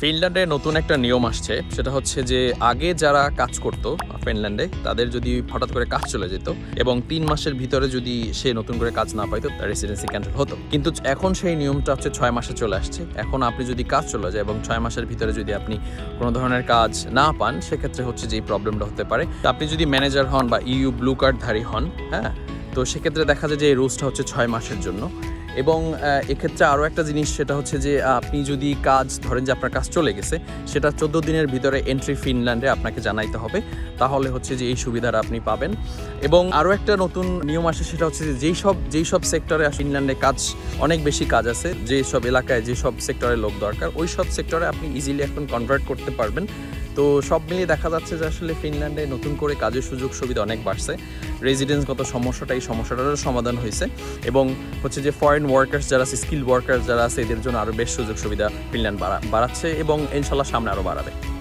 ফিনল্যান্ডে নতুন একটা নিয়ম আসছে। সেটা হচ্ছে যে, আগে যারা কাজ করত, ফিনল্যান্ডে, তাদের যদি হঠাৎ করে কাজ চলে যেত এবং তিন মাসের ভিতরে যদি সে নতুন করে কাজ না পাইতো, তার রেসিডেন্সি ক্যান্সেল হতো। কিন্তু এখন সেই নিয়মটা হচ্ছে ছয় মাসে চলে আসছে। এখন আপনি যদি কাজ চলে যায় এবং ছয় মাসের ভিতরে যদি আপনি কোনো ধরনের কাজ না পান, সেক্ষেত্রে হচ্ছে যে এই প্রবলেমটা হতে পারে। আপনি যদি ম্যানেজার হন বা ইউ ব্লু কার্ডধারী হন হ্যাঁ? তো সেক্ষেত্রে দেখা যায় যে এই রুলসটা হচ্ছে ছয় মাসের জন্য। এবং এক্ষেত্রে আরও একটা জিনিস সেটা হচ্ছে যে, আপনি যদি কাজ, ধরেন যে আপনার কাজ চলে গেছে, সেটা চোদ্দ দিনের ভিতরে এন্ট্রি ফিনল্যান্ডে আপনাকে জানাইতে হবে। তাহলে হচ্ছে যে এই সুবিধাটা আপনি পাবেন। এবং আরও একটা নতুন নিয়ম আসে, সেটা হচ্ছে যে, যেই সব যেই সব সেক্টরে ফিনল্যান্ডে কাজ, অনেক বেশি কাজ আছে যে সব এলাকায় যে সব সেক্টরে লোক দরকার, ওই সব সেক্টরে আপনি ইজিলি এখন কনভার্ট করতে পারবেন। তো সব মিলিয়ে দেখা যাচ্ছে যে আসলে ফিনল্যান্ডে নতুন করে কাজের সুযোগ সুবিধা অনেক বাড়ছে। রেজিডেন্সগত সমস্যাটা, এই সমস্যাটারও সমাধান হয়েছে এবং হচ্ছে যে ফরেন ওয়ার্কার্স যারা আছে স্কিল ওয়ার্কার্স যারা আছে, এদের জন্য আরও বেশ সুযোগ সুবিধা ফিনল্যান্ড বাড়া- বাড়াচ্ছে এবং ইনশাল্লাহ সামনে আরও বাড়াবে।